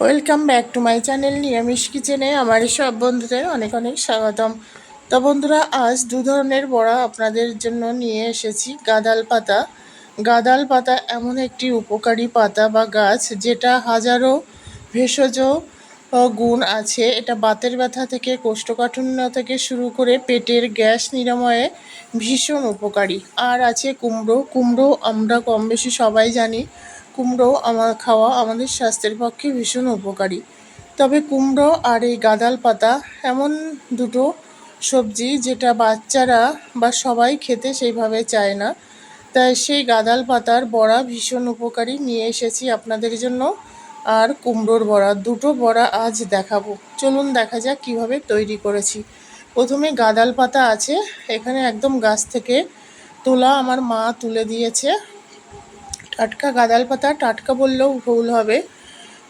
Welcome back to my channel নিরামিষ কিচেনে আমার সব বন্ধুদের অনেক অনেক স্বাগতম। তো বন্ধুরা, আজ দু ধরনের বড়া আপনাদের জন্য নিয়ে এসেছি। গাদাল পাতা। গাদাল পাতা এমন একটি উপকারী পাতা বা গাছ যেটা হাজারো ভেষজ গুণ আছে। এটা বাতের ব্যথা থেকে, কোষ্ঠকাঠিন্য থেকে শুরু করে পেটের গ্যাস নিরাময়ে ভীষণ উপকারী। আর আছে কুমড়ো। কুমড়ো আমরা কম বেশি সবাই জানি। কুমড়ো আমার খাওয়া আমাদের স্বাস্থ্যের পক্ষে ভীষণ উপকারী। তবে কুমড়ো আর এই গাঁদাল পাতা এমন দুটো সবজি যেটা বাচ্চারা বা সবাই খেতে সেইভাবে চায় না। তাই সেই গাঁদাল পাতার বড়া ভীষণ উপকারী নিয়ে এসেছি আপনাদের জন্য। আর কুমড়োর বড়া, দুটো বড়া আজ দেখাবো। চলুন দেখা যাক কীভাবে তৈরি করেছি। প্রথমে গাঁদাল পাতা আছে, এখানে একদম গাছ থেকে তোলা আমার মা তুলে দিয়েছে। টাটকা গাদাল পাতা, টাটকা বললেও ভুল হবে।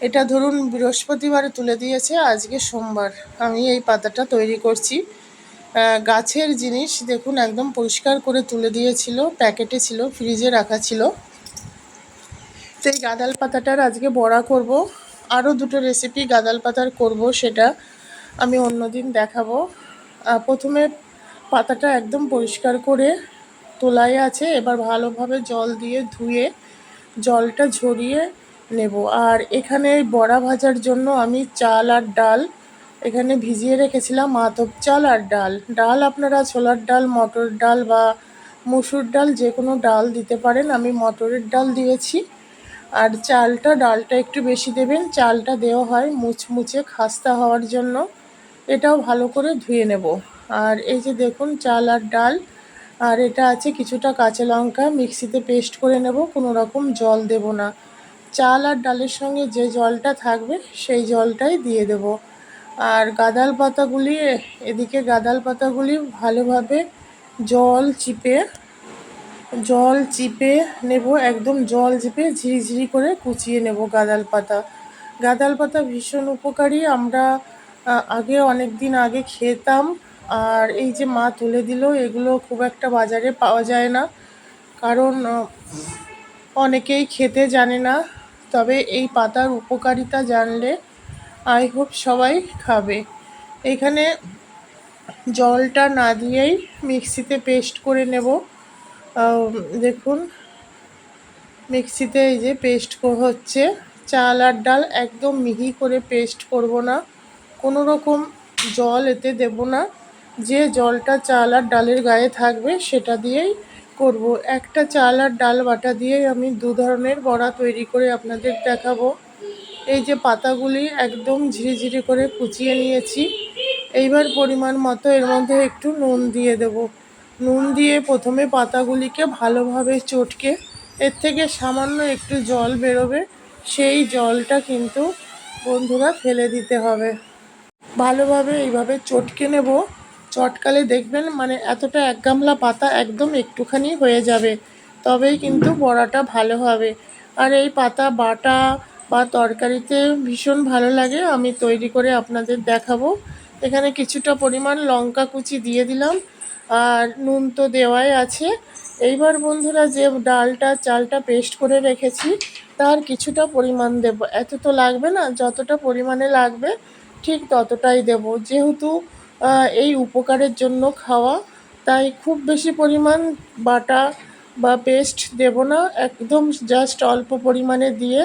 এটা ধরুন বৃহস্পতিবারে তুলে দিয়েছে, আজকে সোমবার। আমি এই পাতাটা তৈরি করছি। গাছের জিনিস দেখুন, একদম পরিষ্কার করে তুলে দিয়েছিল, প্যাকেটে ছিল, ফ্রিজে রাখা ছিল। সেই গাদাল পাতাটার আজকে বড়া করব। আরও দুটো রেসিপি গাদাল পাতার করব, সেটা আমি অন্যদিন দেখাবো। প্রথমে পাতাটা একদম পরিষ্কার করে তোলাই আছে, এবার ভালোভাবে জল দিয়ে ধুয়ে জলটা ঝরিয়ে নেব। আর এখানে বড়া ভাজার জন্য আমি চাল আর ডাল এখানে ভিজিয়ে রেখেছিলাম। মাতব চাল আর ডাল। ডাল আপনারা ছোলার ডাল, মটর ডাল বা মুসুর ডাল যে কোনো ডাল দিতে পারেন। আমি মটরের ডাল দিয়েছি। আর চালটা, ডালটা একটু বেশি দেবেন। চালটা দেওয়া হয় মুচমুচে খাস্তা হওয়ার জন্য। এটাও ভালো করে ধুয়ে নেব। আর এই যে দেখুন, চাল আর ডাল আর এটা আছে কিছুটা কাঁচা লঙ্কা। মিক্সিতে পেস্ট করে নেব, কোনো রকম জল দেব না। চাল আর ডালের সঙ্গে যে জলটা থাকবে, সেই জলটাই দিয়ে দেব। আর গাদাল পাতাগুলি, এদিকে গাদাল পাতাগুলি ভালোভাবে জল চিপে জল চিপে নেব, একদম জল চিপে ঝিরিঝিরি করে কুচিয়ে নেব গাদাল পাতা। গাদাল পাতা ভীষণ উপকারী। আমরা আগে অনেক দিন আগে খেতাম আর এই যে মা তুলে দিল, এগুলো খুব একটা বাজারে পাওয়া যায় না। কারণ অনেকেই খেতে জানে না, তবে এই পাতার উপকারিতা জানলে আই হোপ সবাই খাবে। এখানে জলটা না দিয়েই মিক্সিতে পেস্ট করে নেব। দেখুন, মিক্সিতে এই যে পেস্ট হচ্ছে চাল আর ডাল একদম মিহি করে পেস্ট করব না। কোনো রকম জল এতে দেব না। যে জলটা চাল আর ডালের গায়ে থাকবে সেটা দিয়েই করব। একটা চাল আর ডাল বাটা দিয়েই আমি দু ধরনের বড়া তৈরি করে আপনাদের দেখাবো। এই যে পাতাগুলি একদম ঝিরিঝিরি করে কুচিয়ে নিয়েছি। এইবার পরিমাণ মতো এর মধ্যে একটু নুন দিয়ে দেব। নুন দিয়ে প্রথমে পাতাগুলিকে ভালোভাবে চটকে, এর থেকে সামান্য একটু জল বেরোবে, সেই জলটা কিন্তু বন্ধুরা ফেলে দিতে হবে। ভালোভাবে এইভাবে চটকে নেব। চটকালে দেখবেন মানে এতটা এক গামলা পাতা একদম একটুখানি হয়ে যাবে, তবেই কিন্তু বড়াটা ভালো হবে। আর এই পাতা, বাটা বা তরকারিতে ভীষণ ভালো লাগে, আমি তৈরি করে আপনাদের দেখাবো। এখানে কিছুটা পরিমাণ লঙ্কা কুচি দিয়ে দিলাম, আর নুন তো দেওয়াই আছে। এইবার বন্ধুরা যে ডালটা, চালটা পেস্ট করে রেখেছি, তার কিছুটা পরিমাণ দেব। এত তো লাগবে না, যতটা পরিমাণে লাগবে, ঠিক ততটাই দেব। যেহেতু এই উপকারের জন্য খাওয়া। তাই খুব বেশি পরিমাণ বাটা বা পেস্ট দেব না। একদম জাস্ট অল্প পরিমাণে দিয়ে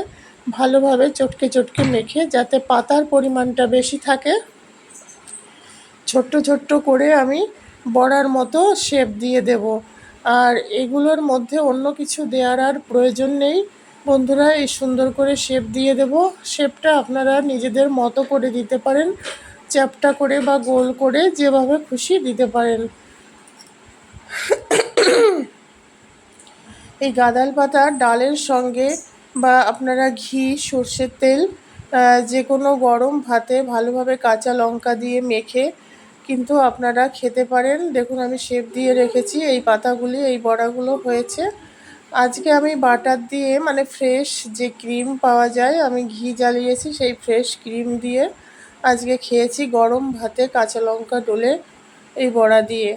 ভালোভাবে চটকে চটকে মেখে, যাতে পাতার পরিমাণটা বেশি থাকে। ছোট্ট ছোট্ট করে আমি বড়ার মতো শেপ দিয়ে দেব। আর এগুলোর মধ্যে অন্য কিছু দেওয়ার আর প্রয়োজন নেই। বন্ধুরা, এই সুন্দর করে শেপ দিয়ে দেব। শেপটা আপনারা নিজেদের মতো করে দিতে পারেন। চ্যাপটা করে বা গোল করে যেভাবে খুশি দিতে পারেন। এই গাদাল পাতা ডালের সঙ্গে বা আপনারা ঘি, সর্ষের তেল যে কোনো গরম ভাতে ভালোভাবে কাঁচা লঙ্কা দিয়ে মেখে কিন্তু আপনারা খেতে পারেন। দেখুন, আমি শেপ দিয়ে রেখেছি, এই পাতাগুলি, এই বড়াগুলো হয়েছে। আজকে আমি বাটার দিয়ে মানে ফ্রেশ যে ক্রিম পাওয়া যায়, আমি ঘি জ্বালিয়েছি সেই ফ্রেশ ক্রিম দিয়ে। আজকে খেয়েছি গরম ভাতে কাঁচা লঙ্কা ডলে এই বড়া দিয়ে।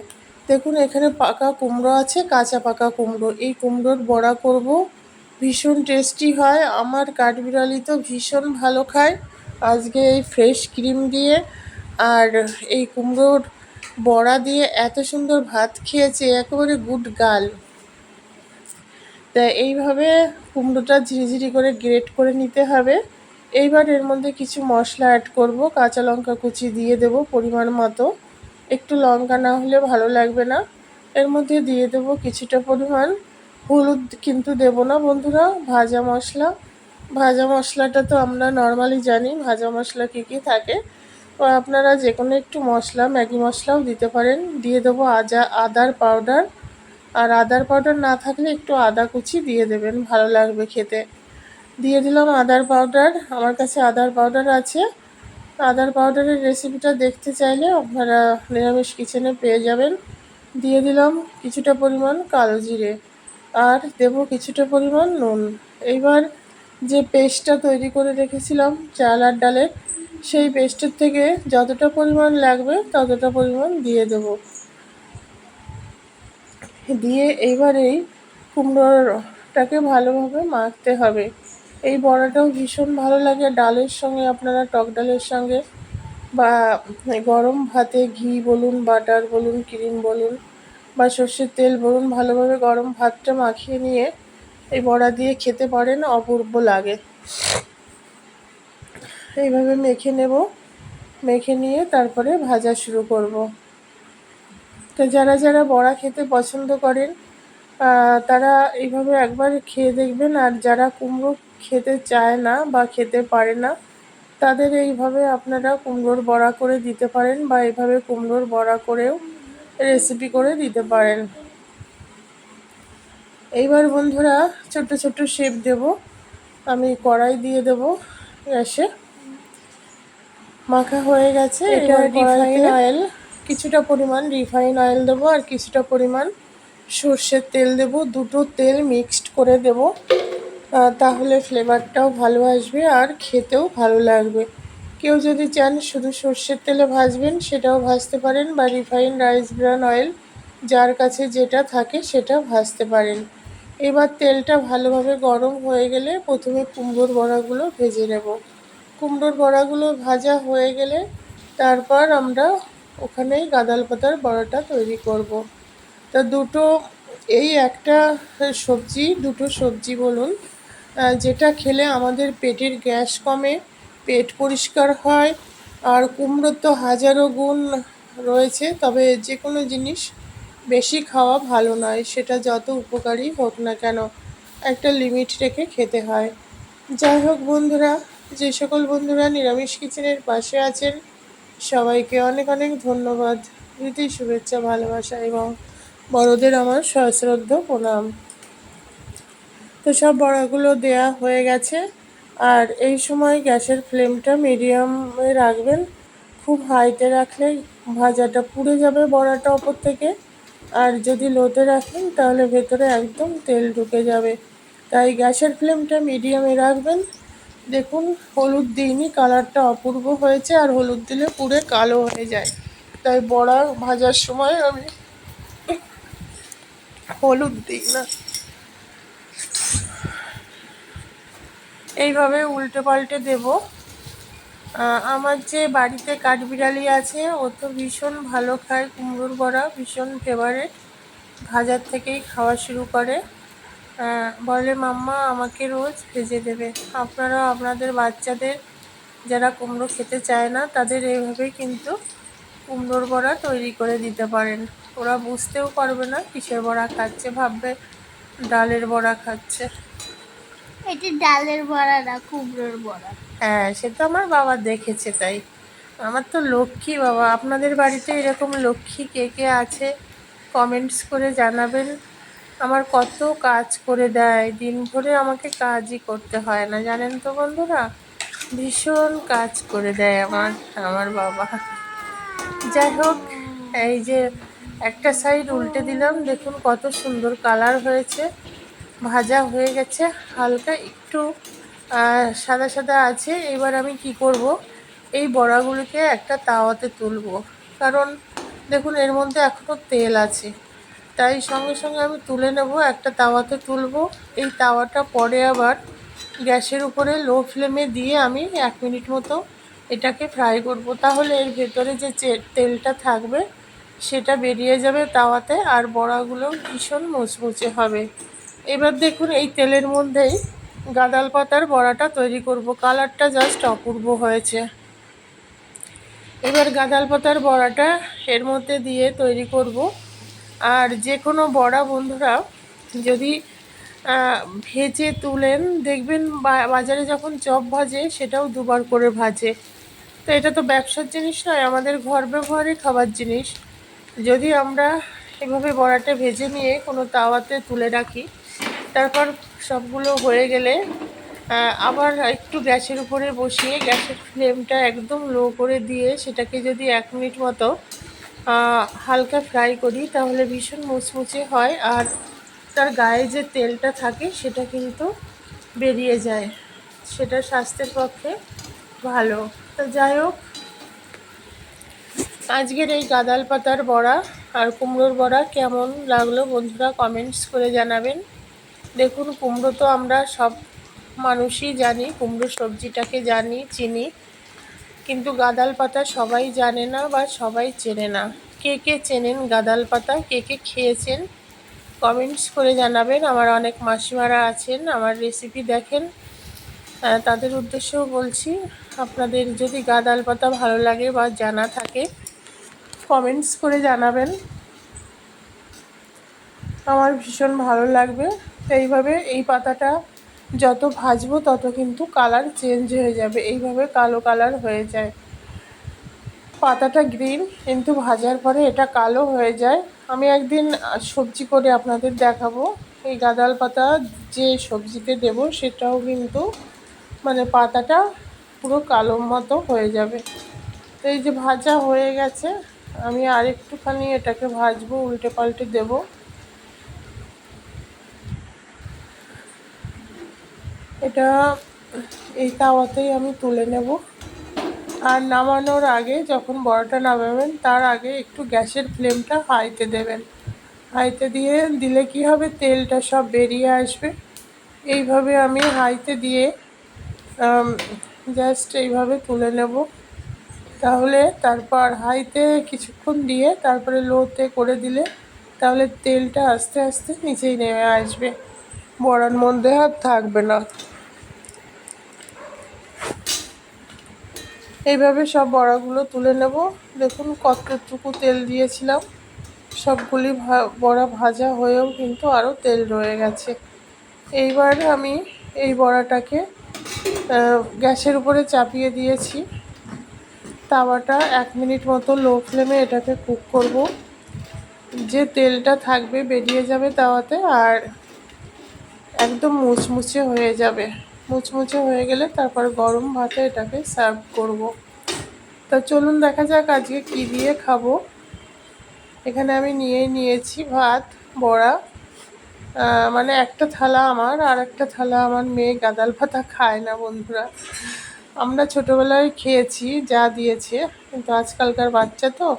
দেখুন, এখানে পাকা কুমড়ো আছে, কাঁচা পাকা কুমড়ো। এই কুমড়োর বড়া করব, ভীষণ টেস্টি হয়। আমার কাঠবিড়ালি তো ভীষণ ভালো খায়। আজকে এই ফ্রেশ ক্রিম দিয়ে আর এই কুমড়োর বড়া দিয়ে এত সুন্দর ভাত খেয়েছে, একেবারে গুড গাল তা এইভাবে কুমড়োটা ঝিরিঝিরি করে গ্রেট করে নিতে হবে। এইবার এর মধ্যে কিছু মশলা অ্যাড করব, কাঁচা লঙ্কা কুচি দিয়ে দেব পরিমাণ মতো। একটু লঙ্কা না হলে ভালো লাগবে না। এর মধ্যে দিয়ে দেব কিছুটা পরিমাণ হলুদ কিন্তু দেব না বন্ধুরা, ভাজা মশলা। ভাজা মশলাটা তো আমরা নর্মালি জানি ভাজা মশলা কী কী থাকে। আপনারা যে কোনো একটু মশলা, ম্যাগি মশলাও দিতে পারেন। দিয়ে দেবো আজা, আদার পাউডার আর আদার পাউডার না থাকলে একটু আদা কুচি দিয়ে দেবেন, ভালো লাগবে খেতে। দিয়ে দিলাম আদার পাউডার। আমার কাছে আদার পাউডার আছে। আদার পাউডারের রেসিপিটা দেখতে চাইলে আপনারা নিরামিষ কিচেনে পেয়ে যাবেন। দিয়ে দিলাম কিছুটা পরিমাণ কালো জিরে আর দেব কিছুটা পরিমাণ নুন। এইবার যে পেস্টটা তৈরি করে রেখেছিলাম, চাল আর ডালের, সেই পেস্টের থেকে যতটা পরিমাণ লাগবে ততটা পরিমাণ দিয়ে দেব। দিয়ে এইবার এই কুমড়োটাকে ভালোভাবে মাখতে হবে। এই বড়াটাও ভীষণ ভালো লাগে। ডালের সঙ্গে আপনারা টক ডালের সঙ্গে বা গরম ভাতে ঘি বলুন, বাটার বলুন, ক্রিম বলুন বা সর্ষের তেল বলুন, ভালোভাবে গরম ভাতটা মাখিয়ে নিয়ে এই বড়া দিয়ে খেতে পারেন, অপূর্ব লাগে। এইভাবে মেখে নেব। মেখে নিয়ে তারপরে ভাজা শুরু করব। তো যারা যারা বড়া খেতে পছন্দ করেন তারা এইভাবে একবার খেয়ে দেখবেন। আর যারা কুমড়ো খেতে চায় না বা খেতে পারে না তাদের এইভাবে আপনারা কুমড়োর বড়া করে দিতে পারেন বা এইভাবে কুমড়োর বড়া করেও রেসিপি করে দিতে পারেন। এইবার বন্ধুরা ছোট্ট ছোট্ট শেপ দেব আমি কড়াই দিয়ে দেব গ্যাসে। মাখা হয়ে গেছে এটা রিফাইন অয়েল কিছুটা পরিমাণ রিফাইন অয়েল দেবো আর কিছুটা পরিমাণ সর্ষের তেল দেব দুটো তেল মিক্সড করে দেব। তাহলে ফ্লেভারটাও ভালো আসবে আর খেতেও ভালো লাগবে। কেউ যদি চান শুধু সর্ষের তেলে ভাজবেন, সেটাও ভাজতে পারেন বা রিফাইন রাইস ব্রান অয়েল, যার কাছে যেটা থাকে সেটা ভাজতে পারেন। এবার তেলটা ভালোভাবে গরম হয়ে গেলে প্রথমে কুমড়োর বড়াগুলো ভেজে নেব। কুমড়োর বড়াগুলো ভাজা হয়ে গেলে তারপর আমরা ওখানেই গাদাল পাতার বড়াটা তৈরি করব। তা দুটো, এই একটা সবজি, দুটো সবজি বলুন যেটা খেলে আমাদের পেটের গ্যাস কমে, পেট পরিষ্কার হয়, আর কুমড়োর তো হাজারো গুণ রয়েছে, তবে যে কোনো জিনিস বেশি খাওয়া ভালো নয়, সেটা যত উপকারী হোক না কেন, একটা লিমিট রেখে খেতে হয়। যাই হোক বন্ধুরা, যে সকল বন্ধুরা নিরামিষ কিচেনের পাশে আছেন, সবাইকে অনেক অনেক ধন্যবাদ। প্রীতি শুভেচ্ছা, ভালোবাসা এবং বড়দের আমার সশ্রদ্ধ প্রণাম। তো সব বড়াগুলো দেয়া হয়ে গেছে। আর এই সময় গ্যাসের ফ্লেমটা মিডিয়ামে রাখবেন। খুব হাইতে রাখলে ভাজাটা পুড়ে যাবে বড়াটা ওপর থেকে। আর যদি লোতে রাখেন, তাহলে ভেতরে একদম তেল ঢুকে যাবে। তাই গ্যাসের ফ্লেমটা মিডিয়ামে রাখবেন। দেখুন, হলুদ দিইনি, কালারটা অপূর্ব হয়েছে আর হলুদ দিলে পুরে কালো হয়ে যায়। তাই বড়া ভাজার সময় আমি হলুদ দিই না। এইভাবে উল্টে পাল্টে দেব। আমার যে বাড়িতে কাঠবিড়ালি আছে, ও তো ভীষণ ভালো খায়, কুমড়োর বড়া ভীষণ ফেভারেট ভাজার থেকেই খাওয়া শুরু করে। বলে, মাম্মা, আমাকে রোজ ভেজে দেবে। আপনারা আপনাদের বাচ্চাদের যারা কুমড়ো খেতে চায় না, তাদের এইভাবেই কিন্তু কুমড়োর বড়া তৈরি করে দিতে পারেন। ওরা বুঝতেও পারবে না কিসের বড়া খাচ্ছে, ভাববে ডালের বড়া খাচ্ছে। এটি ডালের বড়া না, কুমড়োর বড়া। হ্যাঁ সে তো আমার বাবা দেখেছে তাই। আমার তো লক্ষ্মী বাবা। আপনাদের বাড়িতে এরকম লক্ষ্মী কে কে আছে? কমেন্টস করে জানাবেন। আমার কত কাজ করে দেয়। দিন ভরে আমাকে কাজই করতে হয় না, জানেন তো বন্ধুরা? ভীষণ কাজ করে দেয় আমার আমার বাবা। যাই হোক, এই যে একটা সাইড উল্টে দিলাম। দেখুন কত সুন্দর কালার হয়েছে। ভাজা হয়ে গেছে, হালকা একটু সাদা সাদা আছে। এবার আমি কি করব? এই বড়াগুলিকে একটা তাওয়াতে তুলব। কারণ দেখুন, এর মধ্যে এখনও তেল আছে। তাই সঙ্গে সঙ্গে আমি তুলে নেব, একটা তাওয়াতে তুলব। এই তাওয়াটা পরে আবার গ্যাসের উপরে লো ফ্লেমে দিয়ে আমি এক মিনিট মতো এটাকে ফ্রাই করব। তাহলে এর ভেতরে যে তেলটা থাকবে, সেটা বেরিয়ে যাবে তাওয়াতে, আর বড়াগুলো ভীষণ মুচমুচে হবে। এবার দেখুন এই তেলের মধ্যেই গাদাল পাতার বড়াটা তৈরি করব। কালারটা জাস্ট অপূর্ব হয়েছে। এবার গাদাল পাতার বড়াটা এর মধ্যে দিয়ে তৈরি করব। আর যে কোনো বড়া বন্ধুরা যদি ভেজে তুলেন, দেখবেন বাজারে যখন চপ ভাজে সেটাও দুবার করে ভাজে। তো এটা তো ব্যবসার জিনিস নয়, আমাদের ঘর ব্যবহারে খাবার জিনিস। যদি আমরা এভাবে বড়াটা ভেজে নিয়ে কোনো তাওয়াতে তুলে রাখি তারপর সবগুলো হয়ে গেলে আবার একটু গ্যাসের উপরে বসিয়ে গ্যাসের ফ্লেমটা একদম লো করে দিয়ে সেটাকে যদি এক মিনিট মতো হালকা ফ্রাই করি তাহলে ভীষণ মুচমুচে হয় আর তার গায়ে যে তেলটা থাকে সেটা কিন্তু বেরিয়ে যায়। সেটা স্বাস্থ্যের পক্ষে ভালো। তো যাই হোক, আজকের এই গাদাল পাতার বড়া আর কুমড়োর বড়া কেমন লাগল বন্ধুরা কমেন্টস করে জানাবেন। দেখুন, কুমড়ো তো আমরা সব মানুষই জানি, কুমড়ো সবজিটাকে জানি, চিনি। কিন্তু গাদাল পাতা সবাই জানে না বা সবাই চেনে না। কে কে চেনেন গাদাল পাতা? কে কে খেয়েছেন? কমেন্টস করে জানাবেন। আমার অনেক মাসিমারা আছেন, আমার রেসিপি দেখেন। তাদের উদ্দেশ্যেও বলছি, আপনাদের যদি গাদাল পাতা ভালো লাগে বা জানা থাকে, কমেন্টস করে জানাবেন। আমার ভীষণ ভালো লাগবে। এইভাবে এই পাতাটা যত ভাজবো তত কিন্তু কালার চেঞ্জ হয়ে যাবে। এইভাবে কালো কালার হয়ে যায়। পাতাটা গ্রিন কিন্তু ভাজার পরে এটা কালো হয়ে যায়। আমি একদিন সবজি করে আপনাদের দেখাবো। এই গাদাল পাতা যে সবজিতে দেব সেটাও কিন্তু মানে পাতাটা পুরো কালো মতো হয়ে যাবে। এই যে ভাজা হয়ে গেছে, আমি আর একটুখানি এটাকে ভাজবো, উল্টে পাল্টে দেবো। এটা এই তাওয়াতেই আমি তুলে নেব। আর নামানোর আগে যখন বড়াটা নামাবেন, তার আগে একটু গ্যাসের ফ্লেমটা হাইতে দেবেন। হাইতে দিয়ে দিলে কি হবে? তেলটা সব বেরিয়ে আসবে। এইভাবে আমি হাইতে দিয়ে জাস্ট এইভাবে তুলে নেব। তাহলে তারপর হাইতে কিছুক্ষণ দিয়ে তারপরে লোতে করে দিলে, তাহলে তেলটা আস্তে আস্তে নিচেই নেমে আসবে। বড়ার মধ্যে আর থাকবে না। এইভাবে সব বড়াগুলো তুলে নেব। দেখুন কতটুকু তেল দিয়েছিলাম। সবগুলি বড়া ভাজা হয়েও কিন্তু আরও তেল রয়ে গেছে। এইবার আমি এই বড়াটাকে গ্যাসের উপরে চাপিয়ে দিয়েছি। তাওয়াটা এক মিনিট মতো লো ফ্লেমে এটাকে কুক করব। যে তেলটা থাকবে বেরিয়ে যাবে তাওয়াতে আর একদম মুচমুচে হয়ে যাবে। মুচমুচে হয়ে গেলে তারপর গরম ভাতে এটাকে সার্ভ করব। তা চলুন দেখা যাক আজকে কি দিয়ে খাব। এখানে আমি নিয়ে নিয়েছি ভাত, বড়া মানে একটা থালা আমার আর একটা থালা আমার মেয়ে গাদাল পাতা খায় না বন্ধুরা। আমরা ছোটোবেলায় খেয়েছি, যা দিয়েছে, কিন্তু আজকালকার বাচ্চা তো।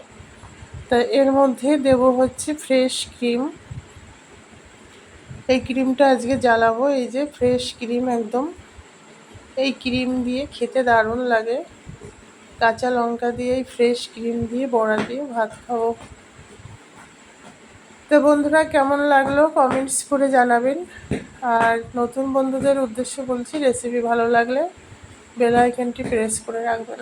তা এর মধ্যে দেব হচ্ছে ফ্রেশ ক্রিম এই ক্রিমটা আজকে জ্বালাবো, এই যে ফ্রেশ ক্রিম একদম। এই ক্রিম দিয়ে খেতে দারুণ লাগে। কাঁচা লঙ্কা দিয়ে এই ফ্রেশ ক্রিম দিয়ে, বড়া দিয়ে ভাত খাব। তো বন্ধুরা, কেমন লাগল? কমেন্টস করে জানাবেন। আর নতুন বন্ধুদের উদ্দেশ্যে বলছি রেসিপি ভালো লাগলে বেল আইকনটি প্রেস করে রাখবেন।